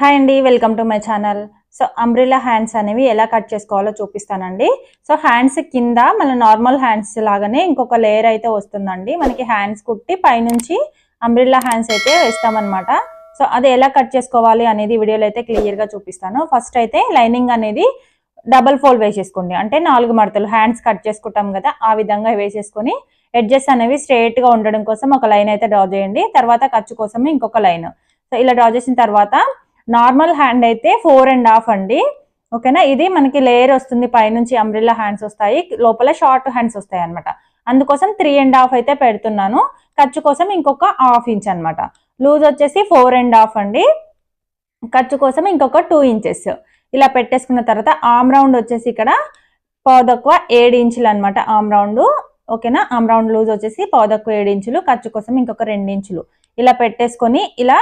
Hi అండి welcome to my channel so umbrella hands అనేవి ఎలా కట్ చేసుకోవాలో చూపిస్తానండి. సో హ్యాండ్స్ కింద మన నార్మల్ హ్యాండ్స్ లాగానే ఇంకొక లేయర్ అయితే వస్తుందండి. మనకి హ్యాండ్స్ కుట్టి పైనుంచి అంబ్రిల్లా హ్యాండ్స్ అయితే వేస్తామన్నమాట. సో అది ఎలా కట్ చేసుకోవాలి అనేది వీడియోలో అయితే క్లియర్గా చూపిస్తాను. ఫస్ట్ అయితే లైనింగ్ అనేది డబల్ ఫోల్డ్ వేసేసుకోండి. అంటే నాలుగు మడతలు హ్యాండ్స్ కట్ చేసుకుంటాం కదా ఆ విధంగా వేసేసుకొని ఎడ్జెస్ అనేవి స్ట్రేట్గా ఉండడం కోసం ఒక లైన్ అయితే డ్రా చేయండి. తర్వాత ఖర్చు కోసం ఇంకొక లైన్ సో ఇలా డ్రా చేసిన తర్వాత నార్మల్ హ్యాండ్ అయితే ఫోర్ అండ్ హాఫ్ అండి. ఓకేనా? ఇది మనకి లేయర్ వస్తుంది పైనుంచి అంబ్రిల్లా హ్యాండ్స్ వస్తాయి లోపల షార్ట్ హ్యాండ్స్ వస్తాయి అనమాట అందుకోసం త్రీ అండ్ హాఫ్ అయితే పెడుతున్నాను. ఖర్చు కోసం ఇంకొక హాఫ్ ఇంచ్ అనమాట లూజ్ వచ్చేసి ఫోర్ అండ్ హాఫ్ అండి. ఖర్చు కోసం ఇంకొక టూ ఇంచెస్. ఇలా పెట్టేసుకున్న తర్వాత ఆమ్ రౌండ్ వచ్చేసి ఇక్కడ పావుదక్కువ ఏడు ఇంచులు అనమాట ఆమ్ రౌండ్. ఓకేనా? ఆమ్ రౌండ్ లూజ్ వచ్చేసి పావుదక్కువ ఏడు ఇంచులు ఖర్చు కోసం ఇంకొక రెండు ఇంచులు. ఇలా పెట్టేసుకొని ఇలా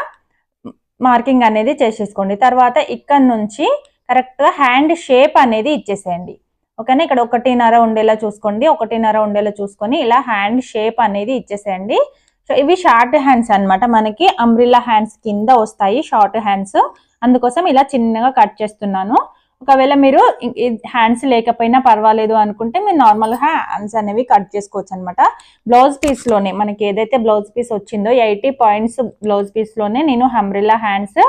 మార్కింగ్ అనేది చేసేసుకోండి. తర్వాత ఇక్కడ నుంచి కరెక్ట్గా హ్యాండ్ షేప్ అనేది ఇచ్చేసేయండి. ఓకేనా? ఇక్కడ ఒకటిన్నర ఉండేలా చూసుకోండి. ఒకటిన్నర ఉండేలా చూసుకొని ఇలా హ్యాండ్ షేప్ అనేది ఇచ్చేసేయండి. సో ఇవి షార్ట్ హ్యాండ్స్ అన్నమాట. మనకి అంబ్రిల్లా హ్యాండ్స్ కింద వస్తాయి షార్ట్ హ్యాండ్స్. అందుకోసం ఇలా చిన్నగా కట్ చేస్తున్నాను. ఒకవేళ మీరు హ్యాండ్స్ లేకపోయినా పర్వాలేదు అనుకుంటే మీరు నార్మల్గా హ్యాండ్స్ అనేవి కట్ చేసుకోవచ్చు అనమాట బ్లౌజ్ పీస్లోనే మనకి ఏదైతే బ్లౌజ్ పీస్ వచ్చిందో ఎయిటీ పాయింట్స్ బ్లౌజ్ పీస్లోనే నేను హంబ్రిల్లా హ్యాండ్స్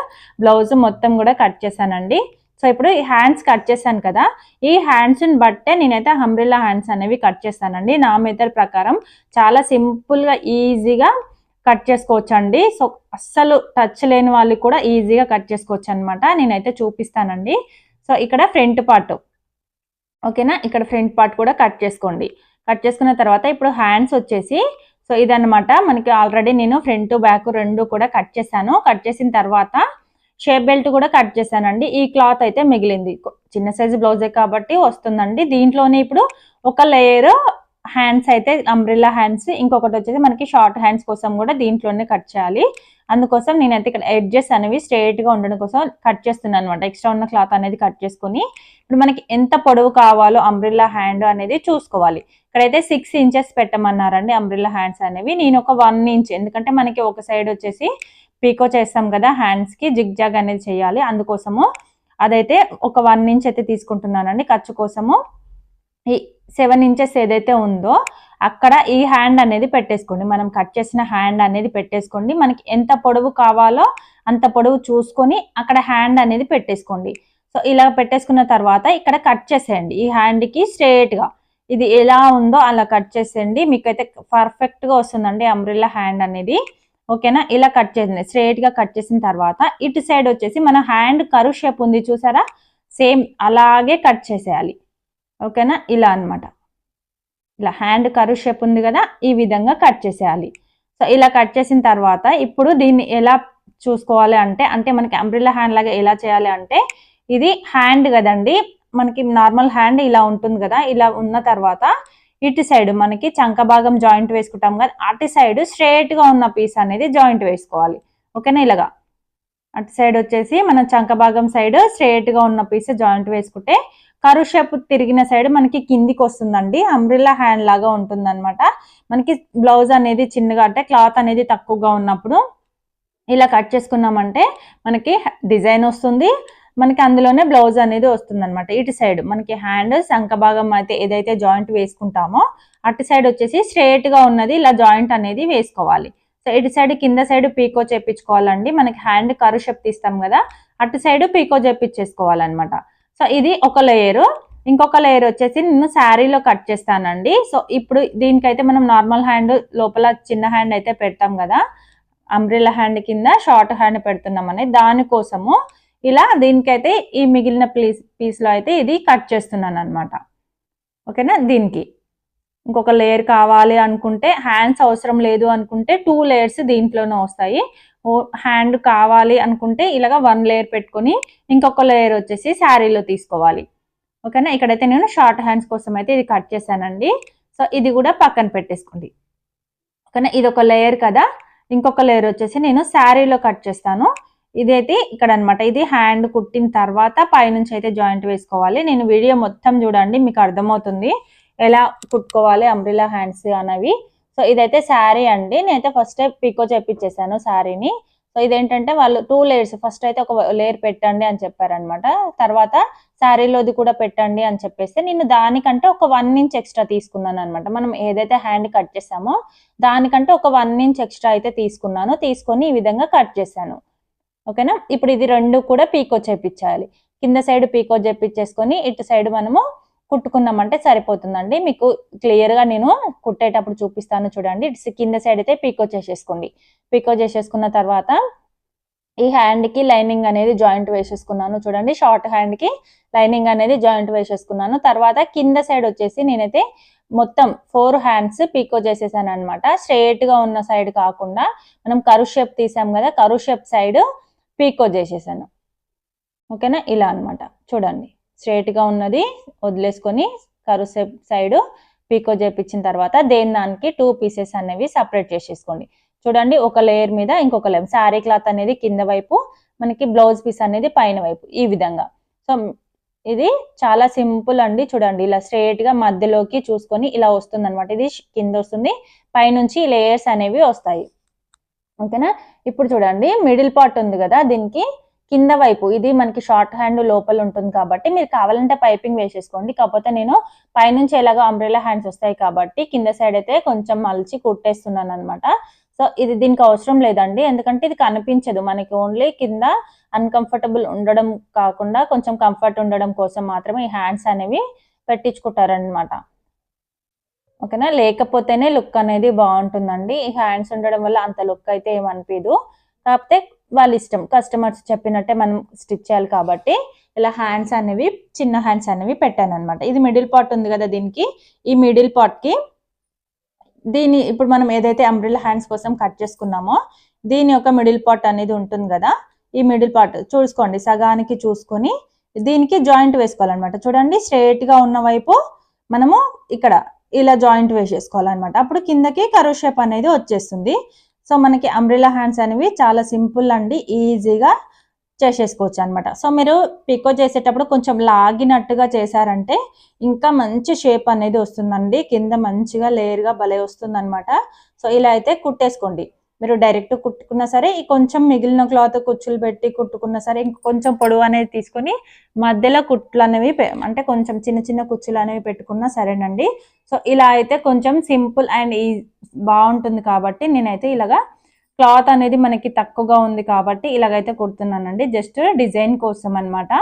బ్లౌజ్ మొత్తం కూడా కట్ చేశానండి. సో ఇప్పుడు ఈ హ్యాండ్స్ కట్ చేశాను కదా ఈ హ్యాండ్స్ని బట్టే నేనైతే హంబ్రిల్లా హ్యాండ్స్ అనేవి కట్ చేస్తానండి. నా మెథడ్ ప్రకారం చాలా సింపుల్గా ఈజీగా కట్ చేసుకోవచ్చు అండి సో అస్సలు టచ్ లేని వాళ్ళు కూడా ఈజీగా కట్ చేసుకోవచ్చు అనమాట నేనైతే చూపిస్తానండి. సో ఇక్కడ ఫ్రంట్ పార్ట్. ఓకేనా? ఇక్కడ ఫ్రంట్ పార్ట్ కూడా కట్ చేసుకోండి. కట్ చేసుకున్న తర్వాత ఇప్పుడు హ్యాండ్స్ వచ్చేసి సో ఇదన్నమాట. మనకి ఆల్రెడీ నేను ఫ్రంట్ బ్యాక్ రెండు కూడా కట్ చేశాను. కట్ చేసిన తర్వాత షేప్ బెల్ట్ కూడా కట్ చేశానండి. ఈ క్లాత్ అయితే మిగిలింది. చిన్న సైజు బ్లౌజే కాబట్టి వస్తుందండి. దీంట్లోనే ఇప్పుడు ఒక లేయర్ హ్యాండ్స్ అయితే అంబ్రిల్లా హ్యాండ్స్ ఇంకొకటి వచ్చేసి మనకి షార్ట్ హ్యాండ్స్ కోసం కూడా దీంట్లోనే కట్ చేయాలి. అందుకోసం నేనైతే ఇక్కడ ఎడ్జెస్ అనేవి straight ఉండడం కోసం కట్ చేస్తున్నాను అనమాట ఎక్స్ట్రా ఉన్న క్లాత్ అనేది కట్ చేసుకొని ఇప్పుడు మనకి ఎంత పొడవు కావాలో అంబ్రిల్లా హ్యాండ్ అనేది చూసుకోవాలి. ఇక్కడైతే సిక్స్ ఇంచెస్ పెట్టమన్నారండి అంబ్రిల్లా హ్యాండ్స్ అనేవి. నేను ఒక వన్ ఇంచ్ ఎందుకంటే మనకి ఒక సైడ్ వచ్చేసి పీకో చేస్తాం కదా హ్యాండ్స్కి జిగ్ జాగ్ అనేది చేయాలి. అందుకోసము అదైతే ఒక వన్ ఇంచ్ అయితే తీసుకుంటున్నానండి ఖర్చు కోసము. ఈ సెవెన్ ఇంచెస్ ఏదైతే ఉందో అక్కడ ఈ హ్యాండ్ అనేది పెట్టేసుకోండి. మనం కట్ చేసిన హ్యాండ్ అనేది పెట్టేసుకోండి. మనకి ఎంత పొడవు కావాలో అంత పొడవు చూసుకొని అక్కడ హ్యాండ్ అనేది పెట్టేసుకోండి. సో ఇలా పెట్టేసుకున్న తర్వాత ఇక్కడ కట్ చేసేయండి. ఈ హ్యాండ్కి స్ట్రేట్గా ఇది ఎలా ఉందో అలా కట్ చేసేయండి. మీకైతే పర్ఫెక్ట్గా వస్తుందండి అంబ్రిల్లా హ్యాండ్ అనేది. ఓకేనా ఇలా కట్ చేసింది స్ట్రేట్గా కట్ చేసిన తర్వాత ఇటు సైడ్ వచ్చేసి మన హ్యాండ్ కరు షేప్ ఉంది చూసారా? సేమ్ అలాగే కట్ చేసేయాలి. ఓకేనా? ఇలా అన్నమాట. ఇలా హ్యాండ్ కరు షేప్ ఉంది కదా ఈ విధంగా కట్ చేసేయాలి. సో ఇలా కట్ చేసిన తర్వాత ఇప్పుడు దీన్ని ఎలా చూసుకోవాలి అంటే అంటే మనకి అంబ్రిల్లా హ్యాండ్ లాగా ఎలా చేయాలి అంటే ఇది హ్యాండ్ కదండి మనకి నార్మల్ హ్యాండ్ ఇలా ఉంటుంది కదా ఇలా ఉన్న తర్వాత ఇటు సైడ్ మనకి చంక భాగం జాయింట్ వేసుకుంటాం కదా అటు సైడ్ స్ట్రేట్గా ఉన్న పీస్ అనేది జాయింట్ వేసుకోవాలి. ఓకేనా ఇలాగా? అటు సైడ్ వచ్చేసి మన చంక భాగం సైడ్ స్ట్రేట్గా ఉన్న పీస్ జాయింట్ వేసుకుంటే కరు షేప్ తిరిగిన సైడ్ మనకి కిందికి వస్తుందండి. అంబ్రిల్లా హ్యాండ్ లాగా ఉంటుందన్నమాట. మనకి బ్లౌజ్ అనేది చిన్నగా అంటే క్లాత్ అనేది తక్కువగా ఉన్నప్పుడు ఇలా కట్ చేసుకున్నామంటే మనకి డిజైన్ వస్తుంది. మనకి అందులోనే బ్లౌజ్ అనేది వస్తుంది అనమాట ఇటు సైడ్ మనకి హ్యాండ్ శంఖ భాగం అయితే ఏదైతే జాయింట్ వేసుకుంటామో అటు సైడ్ వచ్చేసి స్ట్రేట్గా ఉన్నది. ఇలా జాయింట్ అనేది వేసుకోవాలి. ఇటు సైడ్ కింద సైడ్ పీకో చేపించుకోవాలండి. మనకి హ్యాండ్ కరు షేప్ తీస్తాం కదా అటు సైడ్ పీకో చేపించేసుకోవాలన్నమాట. సో ఇది ఒక లేయర్. ఇంకొక లేయర్ వచ్చేసి నేను శారీలో కట్ చేస్తానండి. సో ఇప్పుడు దీనికైతే మనం నార్మల్ హ్యాండ్ లోపల చిన్న హ్యాండ్ అయితే పెడతాం కదా అంబ్రిల్లా హ్యాండ్ కింద షార్ట్ హ్యాండ్ పెడుతున్నామని దానికోసము ఇలా దీనికైతే ఈ మిగిలిన పీస్ పీస్లో అయితే ఇది కట్ చేస్తున్నాను అనమాట ఓకేనా? దీనికి. ఇంకొక లేయర్ కావాలి అనుకుంటే హ్యాండ్స్ అవసరం లేదు అనుకుంటే టూ లేయర్స్ దీంట్లోనే వస్తాయి. హ్యాండ్ కావాలి అనుకుంటే ఇలాగ వన్ లేయర్ పెట్టుకొని ఇంకొక లేయర్ వచ్చేసి శారీలో తీసుకోవాలి. ఓకేనా ఇక్కడైతే నేను షార్ట్ హ్యాండ్స్ కోసం అయితే ఇది కట్ చేశానండి. సో ఇది కూడా పక్కన పెట్టేసుకోండి. ఓకేనా ఇది ఒక లేయర్ కదా? ఇంకొక లేయర్ వచ్చేసి నేను శారీలో కట్ చేస్తాను. ఇదైతే ఇక్కడ అనమాట ఇది హ్యాండ్ కుట్టిన తర్వాత పైనుంచి అయితే జాయింట్ వేసుకోవాలి. నేను వీడియో మొత్తం చూడండి మీకు అర్థమవుతుంది. ఎలా కుట్టుకోవాలి అంబ్రిలా హ్యాండ్స్ అనేవి. సో ఇదైతే శారీ అండి. నేనైతే ఫస్ట్ పికో చేపించేసాను శారీని. సో ఇదేంటంటే వాళ్ళు టూ లేయర్స్ ఫస్ట్ అయితే ఒక లేయర్ పెట్టండి అని చెప్పారనమాట తర్వాత శారీలోది కూడా పెట్టండి అని చెప్పేస్తే నేను దానికంటే ఒక వన్ ఇంచ్ ఎక్స్ట్రా తీసుకున్నాను అనమాట మనం ఏదైతే హ్యాండ్ కట్ చేసామో దానికంటే ఒక వన్ ఇంచ్ ఎక్స్ట్రా అయితే తీసుకున్నాను. తీసుకొని ఈ విధంగా కట్ చేశాను. ఓకేనా? ఇప్పుడు ఇది రెండు కూడా పీకో చేపించాలి కింద సైడ్ పీకో చేపించేసుకొని ఇటు సైడ్ మనము కుట్టుకున్నామంటే సరిపోతుందండి. మీకు క్లియర్గా నేను కుట్టేటప్పుడు చూపిస్తాను చూడండి. కింద సైడ్ అయితే పీకో చేసేసుకోండి. పీకో చేసేసుకున్న తర్వాత ఈ హ్యాండ్కి లైనింగ్ అనేది జాయింట్ వేసేసుకున్నాను చూడండి. షార్ట్ హ్యాండ్కి లైనింగ్ అనేది జాయింట్ వేసేసుకున్నాను. తర్వాత కింద సైడ్ వచ్చేసి నేనైతే మొత్తం ఫోర్ హ్యాండ్స్ పీకో చేసేసాను అనమాట స్ట్రేట్గా ఉన్న సైడ్ కాకుండా మనం కరు షేప్ తీసాం కదా కరు షేప్ సైడ్ పీకో చేసేసాను. ఓకేనా? ఇలా అన్నమాట. చూడండి. స్ట్రైట్గా ఉన్నది వదిలేసుకొని కరు సైడ్ పీకో చేపించిన తర్వాత దేని దానికి టూ పీసెస్ అనేవి సపరేట్ చేసేసుకోండి. చూడండి ఒక లేయర్ మీద ఇంకొక లేయర్. శారీ క్లాత్ అనేది కింద వైపు మనకి బ్లౌజ్ పీస్ అనేది పైన వైపు ఈ విధంగా. సో ఇది చాలా సింపుల్ అండి చూడండి. ఇలా స్ట్రైట్గా మధ్యలోకి చూసుకొని ఇలా వస్తుంది అనమాట ఇది కింద వస్తుంది పైనుంచి లేయర్స్ అనేవి వస్తాయి. ఓకేనా? ఇప్పుడు చూడండి మిడిల్ పార్ట్ ఉంది కదా దీనికి కింద వైపు ఇది మనకి షార్ట్ హ్యాండ్ లోపల ఉంటుంది కాబట్టి మీరు కావాలంటే పైపింగ్ వేసేసుకోండి. కాకపోతే నేను పైనుంచి ఎలాగో అంబ్రెలా హ్యాండ్స్ వస్తాయి కాబట్టి కింద సైడ్ అయితే కొంచెం మలిచి కుట్టేస్తున్నాను అనమాట సో ఇది దీనికి అవసరం లేదండి. ఎందుకంటే ఇది కనిపించదు. మనకి ఓన్లీ కింద అన్కంఫర్టబుల్ ఉండడం కాకుండా కొంచెం కంఫర్ట్ ఉండడం కోసం మాత్రమే ఈ హ్యాండ్స్ అనేవి పెట్టించుకుంటారనమాట ఓకేనా? లేకపోతేనే లుక్ అనేది బాగుంటుందండి. ఈ హ్యాండ్స్ ఉండడం వల్ల అంత లుక్ అయితే ఏమనిపించదు కాకపోతే వాళ్ళ ఇష్టం కస్టమర్స్ చెప్పినట్టే మనం స్టిచ్ చేయాలి కాబట్టి ఇలా హ్యాండ్స్ అనేవి చిన్న హ్యాండ్స్ అనేవి పెట్టాను అనమాట ఇది మిడిల్ పార్ట్ ఉంది కదా దీనికి. ఈ మిడిల్ పాట్కి దీని ఇప్పుడు మనం ఏదైతే అంబ్రిల్లా హ్యాండ్స్ కోసం కట్ చేసుకున్నామో దీని యొక్క మిడిల్ పార్ట్ అనేది ఉంటుంది కదా. ఈ మిడిల్ పార్ట్ చూసుకోండి. సగానికి చూసుకొని దీనికి జాయింట్ వేసుకోవాలన్నమాట. చూడండి స్ట్రేట్గా ఉన్న వైపు మనము ఇక్కడ ఇలా జాయింట్ వేసేసుకోవాలన్నమాట. అప్పుడు కిందకి కరువు షేప్ అనేది వచ్చేస్తుంది. సో మనకి అంబ్రిలా హ్యాండ్స్ అనేవి చాలా సింపుల్ అండి ఈజీగా చేసేసుకోవచ్చు అనమాట సో మీరు పికో చేసేటప్పుడు కొంచెం లాగినట్టుగా చేశారంటే ఇంకా మంచి షేప్ అనేది వస్తుందండి కింద మంచిగా లేయర్గా భలే వస్తుందనమాట సో ఇలా అయితే కుట్టేసుకోండి. మీరు డైరెక్ట్ కుట్టుకున్నా సరే ఈ కొంచెం మిగిలిన క్లాత్ కుచ్చులు పెట్టి కుట్టుకున్నా సరే ఇంకొంచెం పొడవు అనేది తీసుకొని మధ్యలో కుట్లు అనేవి పె- అంటే కొంచెం చిన్న చిన్న కుచ్చులు అనేవి పెట్టుకున్నా సరేనండి. సో ఇలా అయితే కొంచెం సింపుల్ అండ్ ఈ బాగుంటుంది కాబట్టి నేనైతే ఇలాగా క్లాత్ అనేది మనకి తక్కువగా ఉంది కాబట్టి ఇలాగైతే కుడుతున్నానండి. జస్ట్ డిజైన్ కోసం అన్నమాట.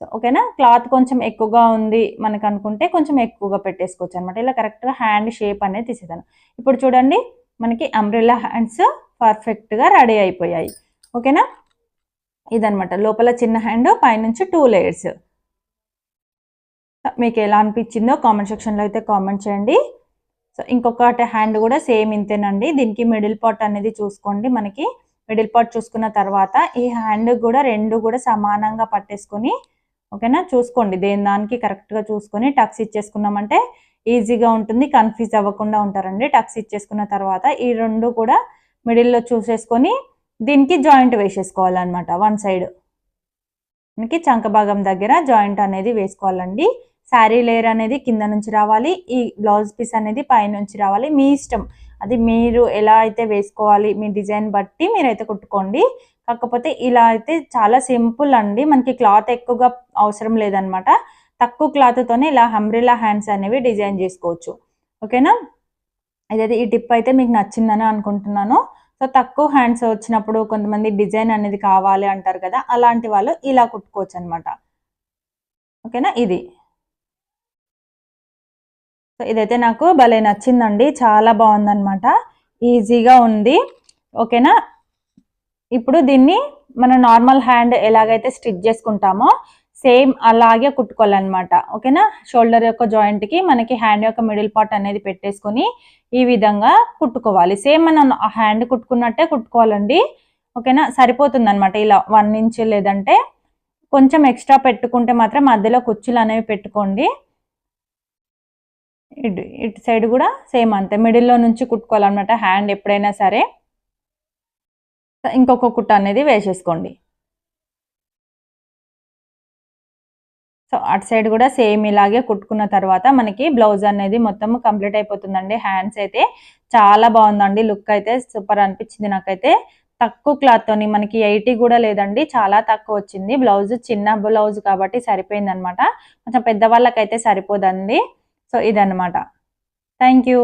సో ఓకేనా? క్లాత్ కొంచెం ఎక్కువగా ఉంది మనకు అనుకుంటే కొంచెం ఎక్కువగా పెట్టేసుకోవచ్చు అనమాట ఇలా కరెక్ట్గా హ్యాండ్ షేప్ అనేది తీసేదాను ఇప్పుడు చూడండి మనకి అంబ్రెల్లా హ్యాండ్స్ పర్ఫెక్ట్గా రెడీ అయిపోయాయి. ఓకేనా ఇదనమాట లోపల చిన్న హ్యాండ్ పైనుంచి టూ లేయర్స్ మీకు ఎలా అనిపించిందో కామెంట్ సెక్షన్లో అయితే కామెంట్ చేయండి. సో ఇంకొకటి హ్యాండ్ కూడా సేమ్ ఇంతేనండి. దీనికి మిడిల్ పార్ట్ అనేది చూసుకోండి మనకి. మిడిల్ పార్ట్ చూసుకున్న తర్వాత ఈ హ్యాండ్ కూడా రెండు కూడా సమానంగా పట్టేసుకొని ఓకేనా? చూసుకోండి. దేని దానికి కరెక్ట్గా చూసుకొని టక్స్ ఇచ్చేసుకున్నామంటే ఈజీగా ఉంటుంది. కన్ఫ్యూజ్ అవ్వకుండా ఉంటారండి. టక్స్ ఇచ్చేసుకున్న తర్వాత ఈ రెండు కూడా మిడిల్లో చూసేసుకొని దీనికి జాయింట్ వేసేసుకోవాలన్నమాట. వన్ సైడ్ మనకి చంక భాగం దగ్గర జాయింట్ అనేది వేసుకోవాలండి. శారీ లేయర్ అనేది కింద నుంచి రావాలి. ఈ బ్లౌజ్ పీస్ అనేది పైనుంచి రావాలి. మీ ఇష్టం. అది మీరు ఎలా అయితే వేసుకోవాలి మీ డిజైన్ బట్టి మీరైతే కుట్టుకోండి. కాకపోతే ఇలా అయితే చాలా సింపుల్ అండి. మనకి క్లాత్ ఎక్కువగా అవసరం లేదనమాట. తక్కువ క్లాత్తోనే ఇలా హంబ్రిలా హ్యాండ్స్ అనేవి డిజైన్ చేసుకోవచ్చు. ఓకేనా? ఇదైతే ఈ టిప్ అయితే మీకు నచ్చిందని అనుకుంటున్నాను. సో తక్కువ హ్యాండ్స్ వచ్చినప్పుడు కొంతమంది డిజైన్ అనేది కావాలి అంటారు కదా అలాంటి వాళ్ళు ఇలా కుట్టుకోవచ్చు అనమాట ఓకేనా? ఇది. సో ఇదైతే నాకు భలే నచ్చిందండి. చాలా బాగుందనమాట. ఈజీగా ఉంది. ఓకేనా? ఇప్పుడు దీన్ని మన నార్మల్ హ్యాండ్ ఎలాగైతే స్టిచ్ చేసుకుంటామో సేమ్ అలాగే కుట్టుకోవాలన్నమాట. ఓకేనా? షోల్డర్ యొక్క జాయింట్కి మనకి హ్యాండ్ యొక్క మిడిల్ పార్ట్ అనేది పెట్టేసుకొని ఈ విధంగా కుట్టుకోవాలి. సేమ్ మనం ఆ హ్యాండ్ కుట్టుకున్నట్టే కుట్టుకోవాలండి. ఓకేనా? సరిపోతుంది అనమాట ఇలా వన్ ఇంచ్ లేదంటే కొంచెం ఎక్స్ట్రా పెట్టుకుంటే మాత్రం మధ్యలో కుచ్చులు అనేవి పెట్టుకోండి. ఇటు ఇటు సైడ్ కూడా సేమ్ అంతే. మిడిల్లో నుంచి కుట్టుకోవాలన్నమాట హ్యాండ్ ఎప్పుడైనా సరే. ఇంకొక కుట్ట అనేది వేసేసుకోండి. సో అటు సైడ్ కూడా సేమ్ ఇలాగే కుట్టుకున్న తర్వాత మనకి బ్లౌజ్ అనేది మొత్తం కంప్లీట్ అయిపోతుందండి. హ్యాండ్స్ అయితే చాలా బాగుందండి. లుక్ అయితే సూపర్ అనిపించింది నాకైతే. తక్కువ క్లాత్ తోని మనకి ఎయిటీ కూడా లేదండి. చాలా తక్కువ వచ్చింది. బ్లౌజ్ చిన్న బ్లౌజ్ కాబట్టి సరిపోయింది అనమాట కొంచెం పెద్దవాళ్ళకైతే సరిపోదండి. సో ఇదనమాట. Thank you.